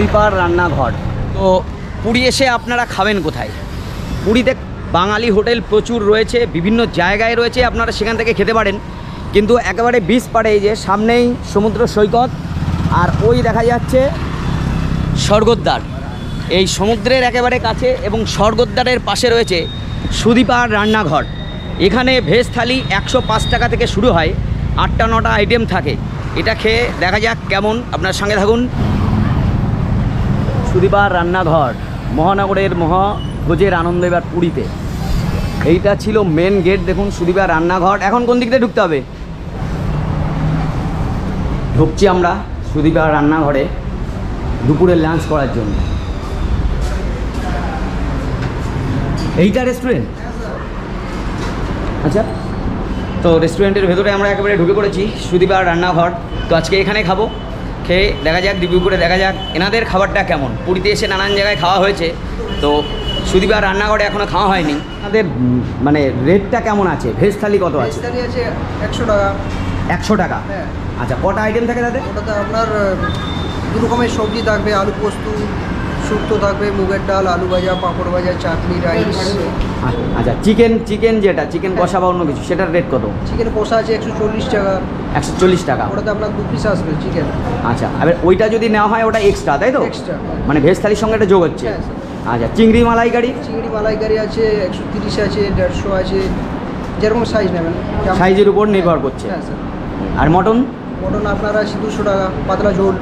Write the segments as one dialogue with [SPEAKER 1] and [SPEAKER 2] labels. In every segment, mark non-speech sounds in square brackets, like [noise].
[SPEAKER 1] সুদীপার রান্নাঘর। তো পুরী এসে আপনারা খাবেন কোথায়? পুরীতে বাঙালি হোটেল প্রচুর রয়েছে, বিভিন্ন জায়গায় রয়েছে, আপনারা সেখান থেকে খেতে পারেন। কিন্তু একেবারে বিচ পাড়ে এই যে সামনেই সমুদ্র সৈকত, আর ওই দেখা যাচ্ছে স্বর্গদ্বার। এই সমুদ্রের একেবারে কাছে এবং স্বর্গদ্বারের পাশে রয়েছে সুদীপার রান্নাঘর। এখানে ভেজ থালি একশো পাঁচ টাকা থেকে শুরু হয়, আটটা নটা আইটেম থাকে। এটা খেয়ে দেখা যাক কেমন। আপনার সঙ্গে থাকুন। সুদীপার রান্নাঘর, মহানগরের মহাভোজের আনন্দ এবার পুরীতে। এইটা ছিল মেন গেট দেখুন সুদীপার রান্নাঘর। এখন কোন দিক দিয়ে ঢুকতে হবে? ঢুকছি আমরা সুদীপার রান্নাঘরে দুপুরের লাঞ্চ করার জন্য। এইটা রেস্টুরেন্ট আচ্ছা তো রেস্টুরেন্টের ভেতরে আমরা একেবারে ঢুকে পড়েছি সুদীপার রান্নাঘর। তো আজকে এখানে খাব। খেয়ে দেখা যাক রিভিউ করে দেখা যাক। এনাদের খাবারটা কেমন? পুরীতে এসে নানান জায়গায় খাওয়া হয়েছে। তো সুদীপার রান্নাঘরে এখনও খাওয়া হয়নি। তাদের মানে রেটটা কেমন আছে? ভেজ থালি কত আছে?
[SPEAKER 2] একশো টাকা।
[SPEAKER 1] একশো টাকা?
[SPEAKER 2] হ্যাঁ।
[SPEAKER 1] আচ্ছা কটা আইটেম থাকে তাদের
[SPEAKER 2] ওটাতে আপনার দু রকমের সবজি থাকবে আলু পোস্ত শুক্তো থাকবে মুগের ডাল আলু ভাজা পাঁপড় ভাজা চাটনি রাইস
[SPEAKER 1] আচ্ছা চিকেন চিকেন যেটা চিকেন কষা বা অন্য কিছু সেটার রেট কত?
[SPEAKER 2] চিকেন কষা আছে একশো চল্লিশ টাকা।
[SPEAKER 1] একশো চল্লিশ টাকা?
[SPEAKER 2] ওটাতে আপনার দু পিস আসবে চিকেন
[SPEAKER 1] আচ্ছা এবার ওইটা যদি নেওয়া হয় ওটা এক্সট্রা তাই তো?
[SPEAKER 2] এক্সট্রা
[SPEAKER 1] মানে ভেজ থালির সঙ্গে এটা যোগ হচ্ছে। আচ্ছা চিংড়ি মালাইকারি?
[SPEAKER 2] চিংড়ি মালাইকারি আছে একশো তিরিশ আছে দেড়শো আছে। যেরকম সাইজ নেবেন।
[SPEAKER 1] সাইজের উপর নির্ভর করছে। আর মটন?
[SPEAKER 2] মটন আপনার আছে দুশো টাকা পাতলা ঝোল।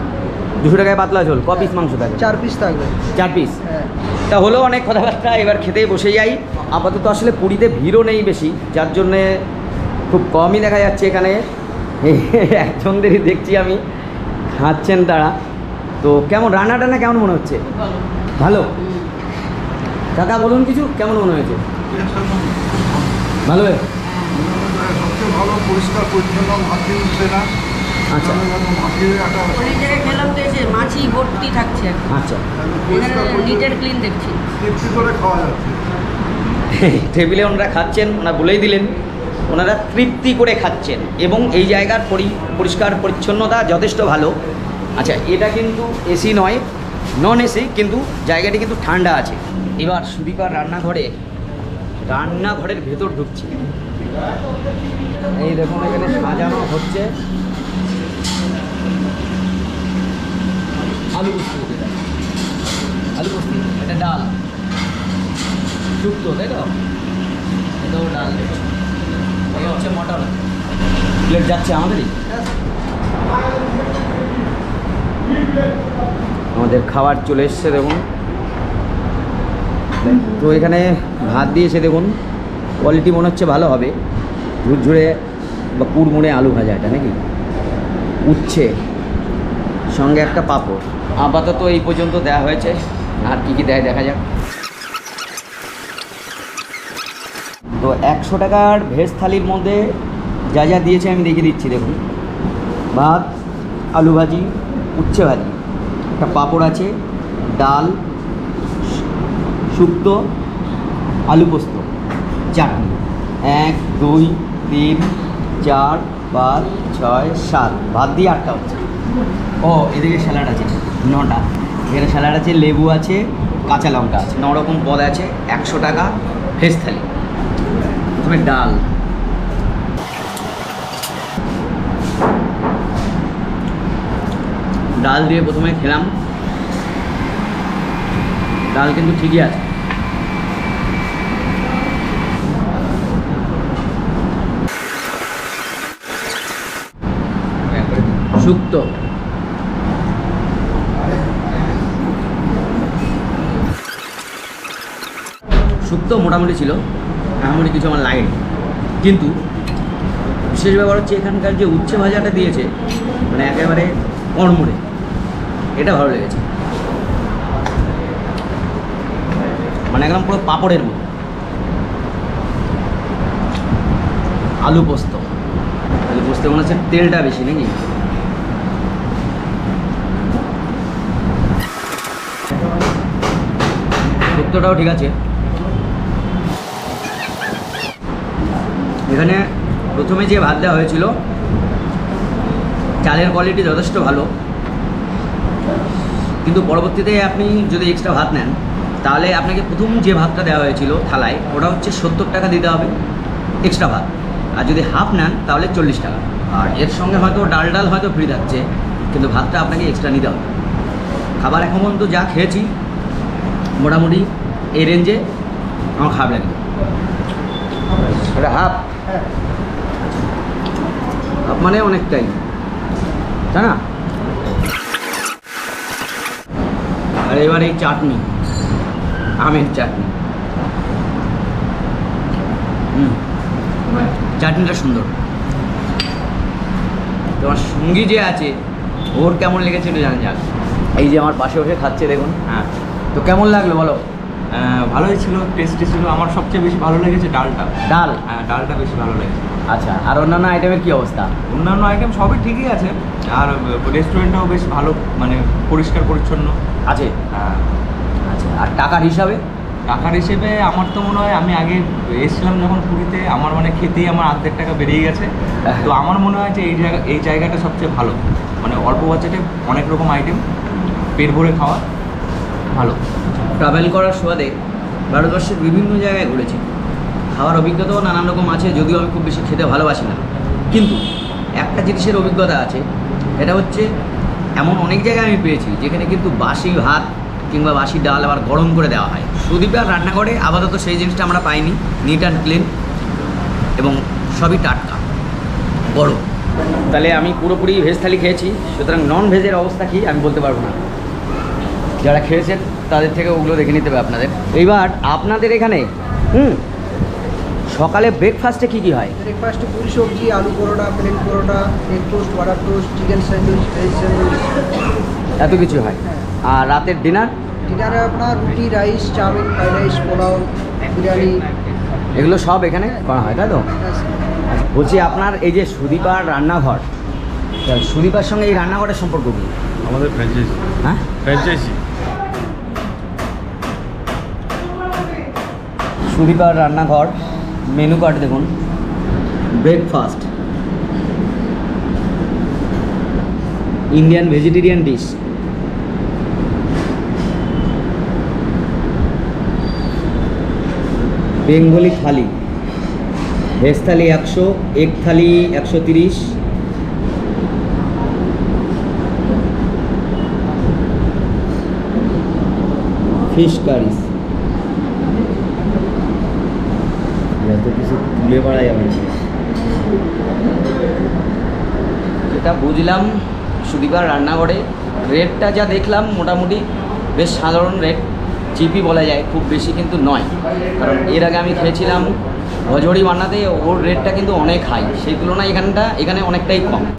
[SPEAKER 1] দুশো টাকায় পাতলা ঝোল ক পিস মাংস থাকে
[SPEAKER 2] চার পিস থাকবে।
[SPEAKER 1] চার পিস
[SPEAKER 2] হ্যাঁ।
[SPEAKER 1] তা হলো অনেক কথাবার্তা এবার খেতেই বসে যাই। আপাতত আসলে পুরীতে ভিড়ও নেই বেশি যার জন্যে খুব কমই দেখা যাচ্ছে এখানে। [laughs] একজনদেরই দেখছি আমি খাচ্ছেন তারা। তো কেমন রান্না টান্না কেমন মনে হচ্ছে? ভালো? কাকা বলুন কিছু কেমন মনে হয়েছে? ভালো
[SPEAKER 3] সবচেয়ে ভালো পরিষ্কার পরিচ্ছন্ন মাছি উঠছে না।
[SPEAKER 1] আচ্ছা।
[SPEAKER 4] জায়গায় খেলাম তো এসে মাছি ভর্তি থাকছে
[SPEAKER 1] আচ্ছা।
[SPEAKER 3] পরিষ্কার
[SPEAKER 4] এখানে নিট ক্লিন দেখছি
[SPEAKER 1] টেবিলে ওনারা খাচ্ছেন, ওনারা বলেই দিলেন, ওনারা তৃপ্তি করে খাচ্ছেন এবং এই জায়গার পরি, পরিষ্কার পরিচ্ছন্নতা যথেষ্ট ভালো। আচ্ছা এটা কিন্তু এসি নয় নন এসি, কিন্তু জায়গাটি কিন্তু ঠান্ডা আছে। এবার সুদীপার রান্নাঘরে, রান্নাঘরের ভেতর ঢুকছি। এই দেখুন, এখানে সাজানো হচ্ছে। আলু পোস্ত এটা। আলু পোস্ত এটা ডাল। শুক্তো, তাই তো? এটাও ডাল হচ্ছে মটর। প্লেট যাচ্ছে আমাদেরই? আমাদের খাবার চলে এসছে, দেখুন। তো এখানে ভাত দিয়েছে, দেখুন। কোয়ালিটি মনে হচ্ছে ভালো হবে। ঝুরঝুরে বা কুড়মুড়ে আলু ভাজা এটা নাকি? উচ্ছে। সঙ্গে একটা পাঁপড়। আপাতত এই পর্যন্ত দেওয়া হয়েছে। আর কি কি দেয় দেখা যাক। তো একশো টাকার ভেজ থালির মধ্যে যা যা দিয়েছে আমি দেখে দিচ্ছি, দেখুন। ভাত, আলু ভাজি, উচ্ছে ভাজি। একটা পাঁপড় আছে, ডাল, শুক্তো, আলু পোস্ত, চাটনি। এক, দুই, তিন, চার, পাঁচ, ছয়, সাত। ভাত দিয়ে আটটা হচ্ছে। ও, এদিকে স্যালাড আছে, নটা। এখানে স্যালাড আছে, লেবু আছে, কাঁচা লঙ্কা আছে। ন রকম পদ আছে, একশো টাকা, ভেজ থালি। প্রথমে ডাল। ডাল দিয়ে প্রথমে খেলাম। ডাল কিন্তু ঠিকই আছে। শুক্তো শুক্তো মোটামুটি ছিল এমনই কিছু আমার লাগেনি। কিন্তু বিশেষ ব্যাপার হচ্ছে এখানকার যে উচ্ছে ভাজাটা দিয়েছে মানে একেবারে কড়মড়ে, এটা ভালো লেগেছে। মানে একদম পুরো পাপড়ের মতো। আলু পোস্ত। আলু পোস্ত মনে হচ্ছে তেলটা বেশি নাকি? শুক্তোটাও ঠিক আছে। এখানে প্রথমে যে ভাত দেওয়া হয়েছিল, চালের কোয়ালিটি যথেষ্ট ভালো। কিন্তু পরবর্তীতে আপনি যদি এক্সট্রা ভাত নেন, তাহলে আপনাকে প্রথম যে ভাতটা দেওয়া হয়েছিল থালায়, ওটা হচ্ছে সত্তর টাকা দিতে হবে এক্সট্রা ভাত। আর যদি হাফ নেন, তাহলে চল্লিশ টাকা। আর এর সঙ্গে হয়তো ডাল ডাল হয়তো ফ্রি থাকছে, কিন্তু ভাতটা আপনাকে এক্সট্রা নিতে হবে। খাবার এখন পর্যন্ত যা খেয়েছি মোটামুটি এই রেঞ্জে আমার খারাপ লাগে এটা হাফ হাফ মানে অনেকটাই। তাই না? আর এবার এই চাটনি আমের চাটনি। হুম চাটনিটা সুন্দর। তোমার সঙ্গী যে আছে ওর কেমন লেগেছে একটু জানা যাক। এই যে আমার পাশে বসে খাচ্ছে দেখুন।
[SPEAKER 5] হ্যাঁ।
[SPEAKER 1] তো কেমন লাগল বলো?
[SPEAKER 5] ভালোই ছিল টেস্টি ছিল। আমার সবচেয়ে বেশি ভালো লেগেছে ডালটা।
[SPEAKER 1] ডাল?
[SPEAKER 5] হ্যাঁ ডালটা বেশি ভালো লেগেছে।
[SPEAKER 1] আচ্ছা আর অন্যান্য আইটেমের কি অবস্থা?
[SPEAKER 5] অন্যান্য আইটেম সবই ঠিকই আছে। আর রেস্টুরেন্টটাও বেশ ভালো মানে পরিষ্কার পরিচ্ছন্ন।
[SPEAKER 1] আছে?
[SPEAKER 5] হ্যাঁ।
[SPEAKER 1] আচ্ছা আর টাকার হিসাবে?
[SPEAKER 5] টাকার হিসেবে আমার তো মনে হয় আমি আগে এসেছিলাম যখন পুরীতে আমার মানে খেতেই আমার অর্ধেক টাকা বেরিয়ে গেছে। [laughs] তো আমার মনে হয় যে এই জায়গা এই জায়গাটা সবচেয়ে ভালো। মানে অল্প বাজেটে অনেক রকম আইটেম পেট ভরে খাওয়া। ভালো।
[SPEAKER 1] ট্রাভেল করার সুবাদে ভারতবর্ষের বিভিন্ন জায়গায় ঘুরেছি। খাওয়ার অভিজ্ঞতাও নানান রকম আছে, যদিও আমি খুব বেশি খেতে ভালোবাসি না। কিন্তু একটা জিনিসের অভিজ্ঞতা আছে এটা হচ্ছে এমন অনেক জায়গায় আমি পেয়েছি, যেখানে কিন্তু বাসি ভাত কিংবা বাসি ডাল আবার গরম করে দেওয়া হয়। সুদীপার রান্নাঘরে আপাতত সেই জিনিসটা আমরা পাইনি নিট অ্যান্ড ক্লিন এবং সবই টাটকা বড় তাহলে আমি পুরোপুরি ভেজ থালি খেয়েছি, সুতরাং নন ভেজের অবস্থা কি আমি বলতে পারব না। যারা খেয়েছেন তাদের থেকে ওগুলো দেখে নিতে হবে আপনাদের। এইবার আপনাদের এখানে হুম সকালে ব্রেকফাস্টে কি কি হয়?
[SPEAKER 2] ব্রেকফাস্টে puri sabzi aloo paratha plain paratha egg toast butter toast chicken sandwich veg sandwich
[SPEAKER 1] এত কিছু হয়। আর রাতের ডিনার
[SPEAKER 2] ডিনারে আপনার roti rice chowmein fried rice pulao biryani.
[SPEAKER 1] এগুলো সব এখানে করা হয় তাই তো? বলছি আপনার এই যে সুদীপার রান্নাঘর সুদীপার সঙ্গে এই রান্নাঘরের সম্পর্ক কি?
[SPEAKER 3] আমাদের ফ্র্যাঞ্চাইজি
[SPEAKER 1] হ্যাঁ?
[SPEAKER 3] ফ্র্যাঞ্চাইজি
[SPEAKER 1] সুদীপার রান্নাঘর মেনু কার্ড দেখুন। Breakfast Indian vegetarian dish Bengali thali veg thali একশো এগ থালি একশো তিরিশ। ফিশ কারিস এত কিছু তুলে যাবে বুঝলাম। সুদীপার রান্নাঘরে রেটটা যা দেখলাম, মোটামুটি বেশ সাধারণ রেট। চিপি বলা যায়, খুব বেশি কিন্তু নয়। কারণ এর আগে আমি খেয়েছিলাম ভজড়ি বান্নাতে ওর রেটটা কিন্তু অনেক হাই সেই তুলনায় এখানটা, এখানে অনেকটাই কম।